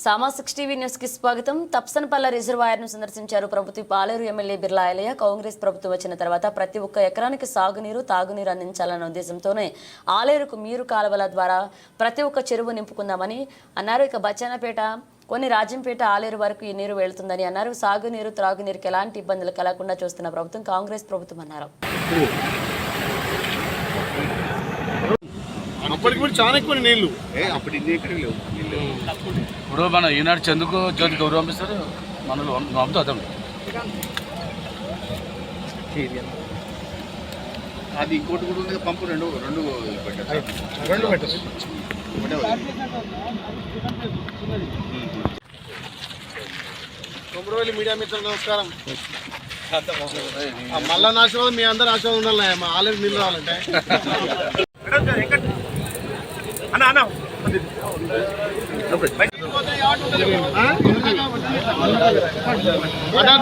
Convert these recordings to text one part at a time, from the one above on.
సామా six TV న్యూస్కి స్వాగతం. తప్సన్పల్ల రిజర్వాయర్ను సందర్శించారు ప్రభుత్వ పాలేరు ఎమ్మెల్యే బిర్లా ఎలయ్య. కాంగ్రెస్ ప్రభుత్వం వచ్చిన తర్వాత ప్రతి ఒక్క ఎకరానికి సాగునీరు తాగునీరు అందించాలన్న ఉద్దేశంతోనే ఆలేరుకు మీరు కాలువల ద్వారా ప్రతి ఒక్క చెరువు నింపుకుందామని అన్నారు. ఇక బచ్చానపేట కొన్ని రాజంపేట ఆలేరు వరకు ఈ నీరు వెళుతుందని అన్నారు. సాగునీరు త్రాగునీరుకి ఎలాంటి ఇబ్బందులు కలగకుండా చూస్తున్న ప్రభుత్వం కాంగ్రెస్ ప్రభుత్వం అన్నారు. అప్పటికి కూడా చాలా ఎక్కువ నీళ్ళు. ఏ అప్పుడు ఇన్ని ఎక్కడ లేవు నీళ్ళు ఇప్పుడు మన ఈనాడు చందుకు జ్యోతికి ఎవరు పంపిస్తారు మనలో పంపుతా అర్థం అది ఇంకోటి కూడా ఉంది పంపు రెండు రెండు పెట్టారు రెండు పెట్టచ్చు. కొమరవెల్లి మీడియా మిత్రులు నమస్కారం. ఆ మల్ల ఆశీర్వాదం మీ అందరి ఆశీర్వాదం ఉండాలి మా ఆల్రెడీ నీళ్ళు రావాలంటే. ఆ? అన్నా,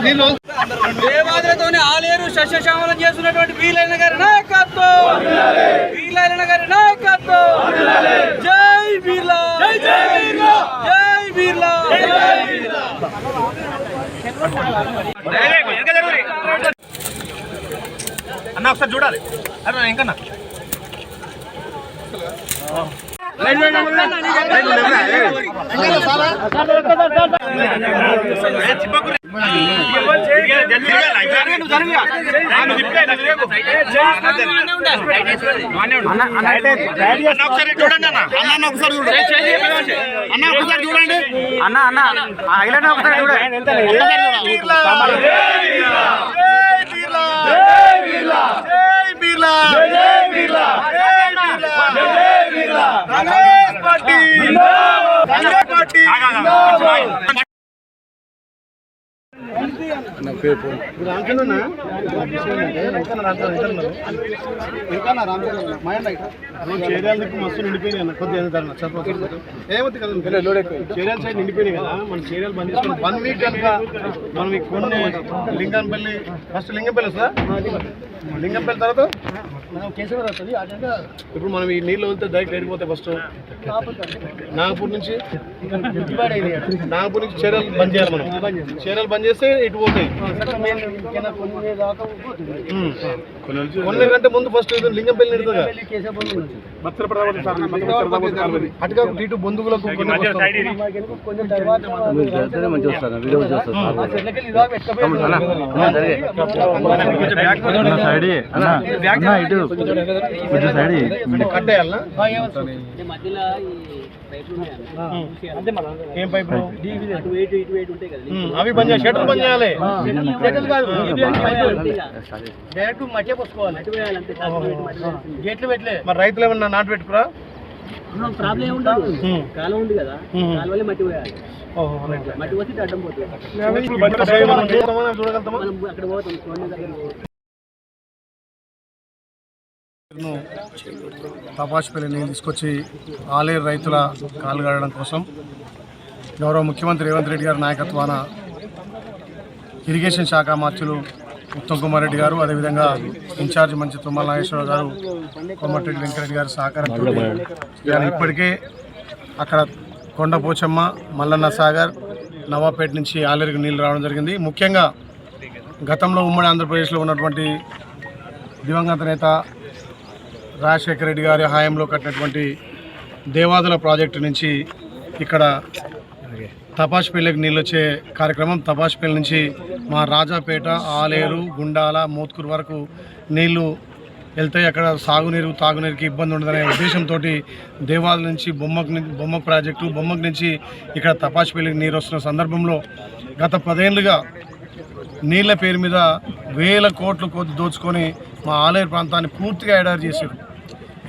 దేవాదులతోనే ఆలేరు సస్యశ్యామలం చేస్తున్నటువంటి వీలైన గారి నాయకత్వం. వీలైన గారి నాయకత్వం. జై వీలా జై వీలా అన్న ఒకసారి చూడాలి. అరే ఇంకా చూడండి అన్న అన్న ఒకసారి చూడండి అన్న చూడండి అన్న అన్న ఒకసారి చూడండి చేరియాలకు మస్తు నిండిపోయినాయి అన్న కొద్దిగా ఏదైనా చెప్పవచ్చు ఏమవుతుంది కదా? చేరియాల సైడ్ నిండిపోయినాయి కదా మన చేరియాలు బంద్ చేసుకుని వన్ వీక్ కనుక మనం ఈ కొన్ని లింగంపల్లి ఫస్ట్ లింగంపల్లి వస్తుందా? లింగంపల్లి తర్వాత? వస్తుంది. ఇప్పుడు మనం ఈ నీళ్ళు వదిలితే డైరెక్ట్ వెళ్ళిపోతాయి ఫస్ట్ నాగపూర్ నుంచి? నాగపూర్ నుంచి చీరలు బంద్ చేయాలి మనం. చీరలు బంద్ చేస్తే ఇటు పోతాయి. కొన్ని గంట ముందు ఫస్ట్ లింగంపల్లి నిడుతుంది అటుగా ఇటు ఏం పైపు? ఉమ్, అవి బంద్ చేయాలి షటర్ బంద్ చేయాలి. డైరెక్ట్ మధ్య పోసుకోవాలి. గేట్లు పెట్టలే. మరి రైతులు ఏమన్నా నాటు పెట్టుకురా? ప్రాబ్లం ఉండదు ఉమ్. కాలం ఉంది కదా. కాలువలే మట్టి పోయాలి. మట్టి పోసి అడ్డం పోతుంది. అక్కడ పోతాం పోతాం. తపాసుపల్లి నేను తీసుకొచ్చి ఆలేరు రైతుల కాలుగడడం కోసం గౌరవ ముఖ్యమంత్రి రేవంత్ రెడ్డి గారి నాయకత్వాన ఇరిగేషన్ శాఖ మార్చులు ఉత్తమ్ కుమార్ రెడ్డి గారు అదేవిధంగా ఇన్ఛార్జ్ మంచి తుమ్మల నాగేశ్వరరావు గారు కొమ్మటిరెడ్డి వెంకరెడ్డి గారు సహకారంతో ఇప్పటికే అక్కడ కొండపోచమ్మ మల్లన్న సాగర్ నవాపేట నుంచి ఆలేరుకి నీళ్ళు రావడం జరిగింది. ముఖ్యంగా గతంలో ఉమ్మడి ఆంధ్రప్రదేశ్లో ఉన్నటువంటి దివంగత నేత రాజశేఖర రెడ్డి గారి హయాంలో కట్టినటువంటి దేవాదుల ప్రాజెక్టు నుంచి ఇక్కడ తపాష్పల్లికి నీళ్ళు వచ్చే కార్యక్రమం తపాష్పల్లి నుంచి మా రాజాపేట ఆలేరు గుండాల మోత్కూరు వరకు నీళ్ళు వెళ్తాయి అక్కడ సాగునీరు తాగునీరుకి ఇబ్బంది ఉండదనే ఉద్దేశంతో దేవాల నుంచి బొమ్మకు ని- బొమ్మకు ప్రాజెక్టు బొమ్మకు నుంచి ఇక్కడ తపాష్పల్లికి నీరు వస్తున్న సందర్భంలో గత పదేళ్ళుగా నీళ్ళ పేరు మీద వేల కోట్లు కొద్ది దోచుకొని మా ఆలేరు ప్రాంతాన్ని పూర్తిగా ఎడారి చేశారు.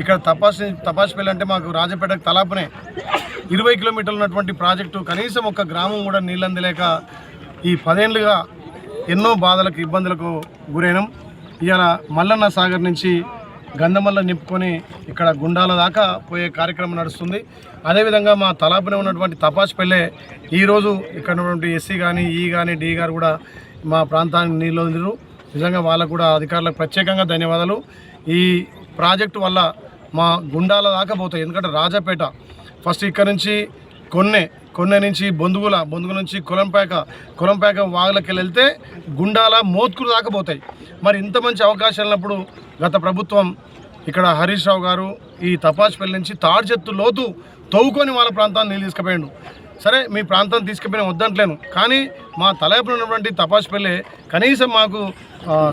ఇక్కడ తపాస్ తపాస్పల్లి అంటే మాకు రాజపేటకు తలాపునే ఇరవై కిలోమీటర్లు ఉన్నటువంటి ప్రాజెక్టు కనీసం ఒక గ్రామం కూడా నీళ్ళు అందలేక ఈ పదేళ్ళుగా ఎన్నో బాధలకు ఇబ్బందులకు గురైనం. ఇవాళ మల్లన్న సాగర్ నుంచి గంధమల్ల నింపుకొని ఇక్కడ గుండాల దాకా పోయే కార్యక్రమం నడుస్తుంది. అదేవిధంగా మా తలాపునే ఉన్నటువంటి తపాసుపల్లె ఈరోజు ఇక్కడ ఉన్నటువంటి ఎస్సీ కానీ ఈ కానీ డి గారు కూడా మా ప్రాంతానికి నీళ్ళు వదిలిరు నిజంగా వాళ్ళకు కూడా అధికారులకు ప్రత్యేకంగా ధన్యవాదాలు. ఈ ప్రాజెక్టు వల్ల మా గుండాల దాకా పోతాయి. ఎందుకంటే రాజాపేట ఫస్ట్ ఇక్కడ నుంచి కొన్నే కొన్నె నుంచి బొందుగుల బొందుగు నుంచి కులంపేక కులంపేక వాగులకి వెళ్తే గుండాల మోత్కులు దాకా పోతాయి. మరి ఇంత మంచి అవకాశం ఉన్నప్పుడు గత ప్రభుత్వం ఇక్కడ హరీష్ రావు గారు ఈ తపాస్పల్లి నుంచి తాడు చెత్తు లోతు తవ్వుకొని వాళ్ళ ప్రాంతాన్ని నీళ్ళు తీసుకుపోయాడు. సరే మీ ప్రాంతం తీసుకుపోయిన వద్దంటలేను కానీ మా తలైపున ఉన్నటువంటి తపాస్పల్లి కనీసం మాకు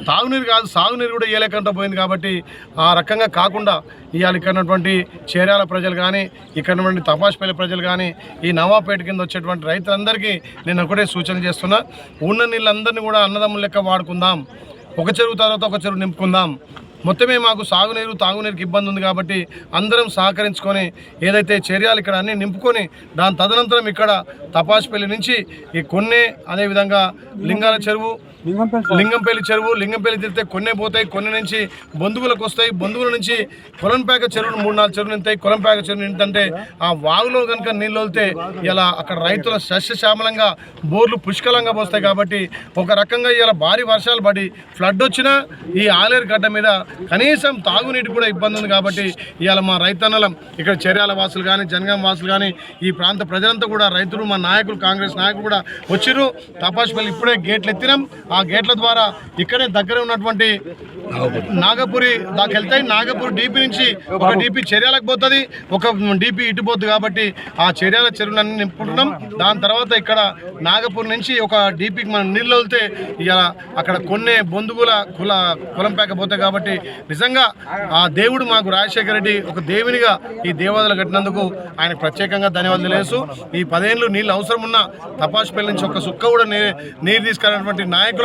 తాగునీరు కాదు సాగునీరు కూడా ఇవ్వలేకుండా పోయింది కాబట్టి ఆ రకంగా కాకుండా ఇవాళ ఇక్కడ ఉన్నటువంటి చేర్యాల ప్రజలు కానీ ఇక్కడ ఉన్నటువంటి ప్రజలు కానీ ఈ నవాపేట కింద వచ్చేటువంటి రైతులందరికీ నేను ఒకటే సూచన చేస్తున్నా. ఉన్న నీళ్ళందరినీ కూడా అన్నదమ్ముల లెక్క వాడుకుందాం. ఒక చెరువు తర్వాత ఒక చెరువు నింపుకుందాం. మొత్తమే మాకు సాగునీరు తాగునీరుకి ఇబ్బంది ఉంది కాబట్టి అందరం సహకరించుకొని ఏదైతే చర్యలు ఇక్కడ అన్ని నింపుకొని దాని తదనంతరం ఇక్కడ తపాసుపల్లి నుంచి ఈ కొన్నే అదేవిధంగా లింగాల చెరువు లింగంపల్లి చెరువు లింగంపల్లి తిరిగితే కొన్నే పోతాయి కొన్ని నుంచి బంధువులకు వస్తాయి బంధువుల నుంచి కొలంపేక చెరువులు మూడు నాలుగు చెరువులు నింటాయి కొలంపేక చెరువు నింటే ఆ వాగులో కనుక నీళ్ళు వెళ్తే ఇలా అక్కడ రైతుల సస్యశ్యామలంగా బోర్లు పుష్కలంగా పోస్తాయి కాబట్టి ఒక రకంగా ఇలా భారీ వర్షాలు పడి ఫ్లడ్ వచ్చినా ఈ ఆలేరు గడ్డ మీద కనీసం తాగునీటి కూడా ఇబ్బంది ఉంది కాబట్టి ఇవాళ మా రైతన్నలం ఇక్కడ చర్యాల వాసులు కానీ జనగాం వాసులు కానీ ఈ ప్రాంత ప్రజలంతా కూడా రైతులు మా నాయకులు కాంగ్రెస్ నాయకులు కూడా వచ్చిర్రు. తపాసుపల్లి ఇప్పుడే గేట్లు ఎత్తినాం. ఆ గేట్ల ద్వారా ఇక్కడే దగ్గర ఉన్నటువంటి నాగపురి దాకా వెళ్తాయి నాగపూర్ డీపీ నుంచి ఒక డీపీ చర్యలకు పోతుంది ఒక డీపీ ఇటు పోతుంది కాబట్టి ఆ చర్యల చెరువులన్నీ నింపుకుంటున్నాం. దాని తర్వాత ఇక్కడ నాగపూర్ నుంచి ఒక డీపీకి మనం నీళ్ళు వెళ్తే ఇక అక్కడ కొన్ని బొందుగుల కుల కులం పోతాయి కాబట్టి నిజంగా ఆ దేవుడు మాకు రాజశేఖర రెడ్డి ఒక దేవునిగా ఈ దేవాలయాలు కట్టినందుకు ఆయన ప్రత్యేకంగా ధన్యవాదాలు తెలియసు ఈ పదేళ్ళు నీళ్ళు అవసరం ఉన్న తపాసుపల్లి నుంచి ఒక సుక్క కూడా నీరు తీసుకురానటువంటి నాయకులు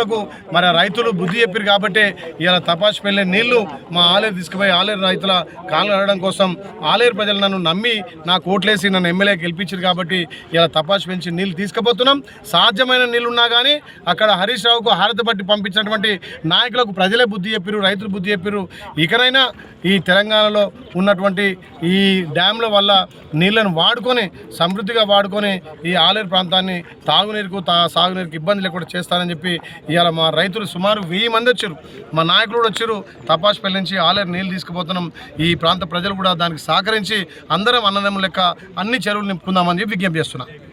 మరి రైతులు బుద్ధి చెప్పారు కాబట్టి ఇలా తపాసుపల్లి నీళ్ళు మా ఆలేరు తీసుకుపోయి ఆలేరు రైతుల కాళ్ళు అడగడం కోసం ఆలేరు ప్రజలు నన్ను నమ్మి నాకు ఓట్లేసి నన్ను ఎమ్మెల్యే గెలిపించారు కాబట్టి ఇలా తపాసు పెంచి నీళ్ళు తీసుకుపోతున్నాం. సాధ్యమైన నీళ్ళున్నా కానీ అక్కడ హరీష్ రావుకు హారతి పట్టి పంపించినటువంటి నాయకులకు ప్రజలే బుద్ధి చెప్పారు రైతులు బుద్ధి చెప్పారు ఇకనైనా ఈ తెలంగాణలో ఉన్నటువంటి ఈ డ్యాంల వల్ల నీళ్ళను వాడుకొని సమృద్ధిగా వాడుకొని ఈ ఆలేరు ప్రాంతాన్ని తాగునీరుకు తా సాగునీరుకు ఇబ్బంది లేకుండా చేస్తానని చెప్పి ఇవాళ మా రైతులు సుమారు వెయ్యి మంది వచ్చారు. మా నాయకులు కూడా వచ్చారు. తపాసుపల్లి నుంచి ఆలేరు నీళ్ళు తీసుకుపోతున్నాం. ఈ ప్రాంత ప్రజలు కూడా దానికి సహకరించి అందరం అన్నదమ్ము లెక్క అన్ని చెరువులు నింపుకుందామని చెప్పి విజ్ఞప్తి చేస్తున్నాను